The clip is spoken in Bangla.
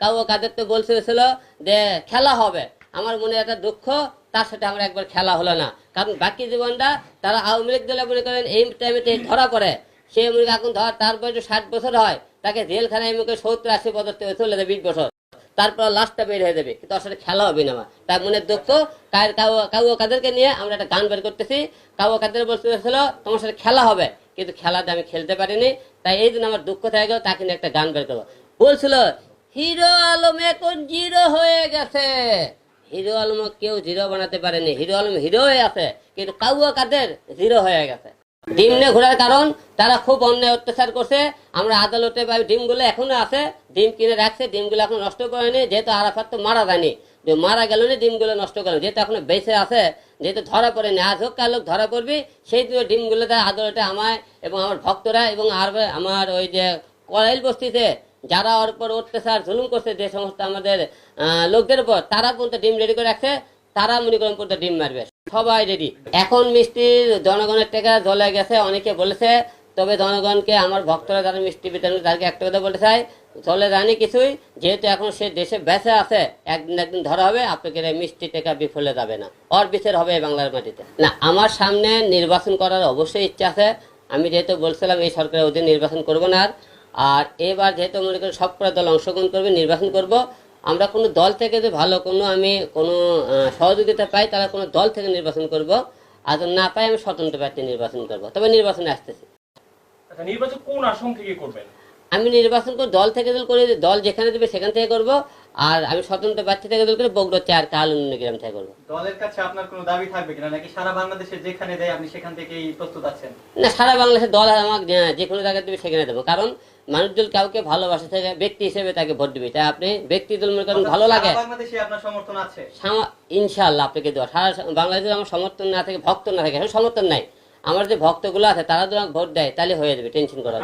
কাউ কাদের তো বলছিল যে খেলা হবে। আমার মনে একটা দুঃখ, তার সাথে আমার একবার খেলা হলো না। কারণ বাকি জীবনটা তারা আওয়ামী লীগ দলে মনে করেন এই টাইমে ধরা পড়ে। সে মনে এখন ধর তার বয়স ষাট বছর হয়, তাকে জেলখানায় করেন সত্তর আশি বছর চলে যাবে বিশ বছর। তারপর লাস্টটা বের হয়ে যাবে। কিন্তু আসলে খেলা হবে না আমার। তার মনে দুঃখ, কার কাউ কাউ কাদেরকে নিয়ে আমরা একটা গান বের করতেছি। কাউ কাদের বলতেছিল তোমার সাথে খেলা হবে, কিন্তু খেলাতে আমি খেলতে পারিনি। তাই এই জন্য আমার দুঃখ থেকে তাকে নিয়ে একটা গান বের করব। বলছিল হিরো আলম এখন জিরো হয়ে গেছে। হিরো আলম কেউ জিরো বানাতে পারেনি। হিরো আলম হিরো হয়ে আছে, কিন্তু কাউয়া কাদের জিরো হয়ে গেছে। ডিম নিয়ে ঘোরার কারণ, তারা খুব অন্যায় অত্যাচার করছে। আমরা আদালতে পাই ডিমগুলো এখনও আছে। ডিম কিনে রাখছে, ডিমগুলো এখন নষ্ট করেনি। যেহেতু আরাফাত তো মারা যায়নি, যে মারা গেল না, ডিমগুলো নষ্ট করে যেহেতু এখনও বেঁচে আছে, যেহেতু ধরা পড়েনি, আজ হোক, কাল হোক, ধরা পড়বি, সেই জন্য ডিমগুলো তারা আদালতে আমায় এবং আমার ভক্তরা এবং আর আমার ওই যে করাইল বস্তিতে যারা ওর উপর অত্যাচার, জুলুম করছে যে সমস্ত আমাদের লোকদের উপর, তারা পর্যন্ত ডিম রেডি করে রাখছে, তারা মনে করেন পর্যন্ত ডিম মারবে। সবাই রেডি এখন মিষ্টির জনগণের টাকা জ্বলে গেছে, অনেকে বলেছে, তবে জনগণকে আমার ভক্তরা যারা মিষ্টি বিতরণ তাদেরকে একটা কথা বলতে চাই চলে জানি কিছুই, যেহেতু এখন সে দেশে বেঁচে আছে, একদিন একদিন ধরা হবে, আপনাকে মিষ্টি টেকা বিফলে যাবে না। অর বিচার হবে বাংলার মাটিতে। না, আমার সামনে নির্বাচন করার অবশ্যই ইচ্ছা আছে। আমি যেহেতু বলছিলাম এই সরকারের অধীন নির্বাচন করব না আর আর এবার যেহেতু মনে করি সব কটা দল অংশগ্রহণ করবে নির্বাচন করব আমরা কোনো দল থেকে যে ভালো কোনো আমি কোনো সহযোগিতা পাই তারা কোনো দল থেকে নির্বাচন করব। আর না পাই আমি স্বতন্ত্র প্রার্থী নির্বাচন করব। তবে নির্বাচনে আসতেছি। আচ্ছা নির্বাচন কোন আসন থেকে করবেন? আমি নির্বাচন করে দল থেকে দল করে দল যেখানে দেবে সেখান থেকে করব। আর আমি স্বতন্ত্র প্রার্থী থেকে দল করে বগুড়া চার কাল গ্রাম থেকে করব। দলের কাছে আপনার কোনো দাবি থাকবে কিনা? নাকি সারা বাংলাদেশে যেখানে দেয় আপনি সেখান থেকেই প্রস্তুত আছেন? না সারা বাংলাদেশের দল আমাকে যে কোনো জায়গায় দেবে সেখানে দেবো। কারণ মানুষজন কাউকে ভালোবাসে থেকে ব্যক্তি হিসেবে তাকে ভোট দিবে। তাই আপনি ব্যক্তি দল মনে করেন ভালো লাগে। বাংলাদেশে আপনার সমর্থন আছে? ইনশাআল্লাহ আপনাকে দেওয়া সারা বাংলাদেশে আমার সমর্থন না থাকে ভক্ত না থাকে। সমর্থন নাই। আমার যে ভক্তগুলো আছে তারা যদি আমাকে ভোট দেয় তাহলে হয়ে যাবে টেনশন করার।